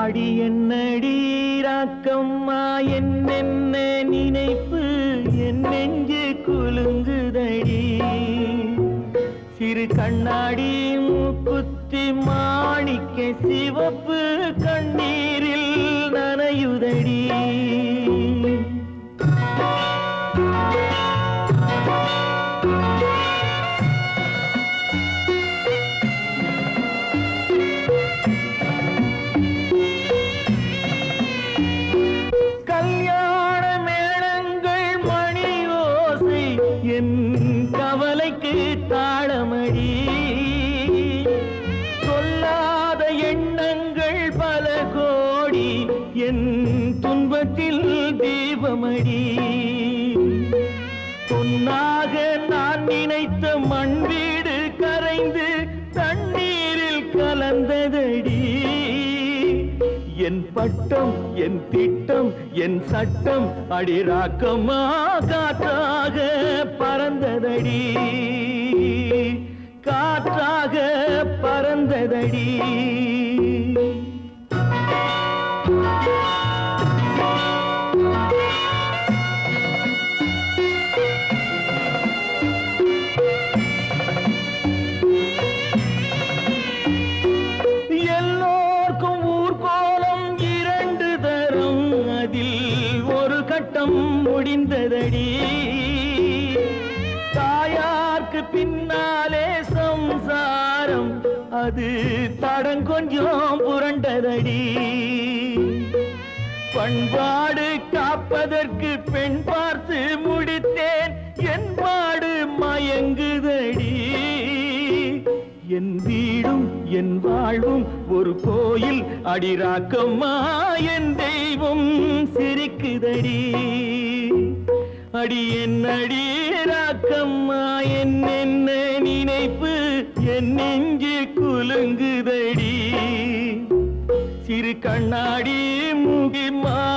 அடி என்னடி ராக்கம்மா? என்னென்ன நினைப்பு? என் நெஞ்சு குலுங்குதடி. சிறு கண்ணாடி மூக்குத்தி மாணிக்க சிவப்பு கண்ணீர். கவலைக்கு தாளமடி. சொல்லாத எண்ணங்கள் பல கோடி என் துன்பத்தில் தீபமடி பொன்னாக நான் நினைத்த மண் வீடு கரைந்து தண்ணீரில் கலந்ததடி. என் பட்டம் என் திட்டம் என் சட்டம் அடிராக்கமா காற்றாக பறந்ததடி. காற்றாக பறந்ததடி. தரம் ஒரு கட்டம் முடிந்ததடி. தாயார்க்கு பின்னாலே சம்சாரம் அது தடங்கொஞ்சம் புரண்டதடி. பண்பாடு காப்பதற்கு பெண் பார்த்து முடித்தேன் என் பாடு மயங்குதடி. என் வீடும் என் வாழ்வும் ஒரு கோயில் அடிராக்கம்மா என் தெய்வம். சிரிக்குதடி. அடி என் அடி ராக்கம்மா என்னென்ன நினைப்பு என் நெஞ்சு குலுங்குதடி. சிறு கண்ணாடி முகிமா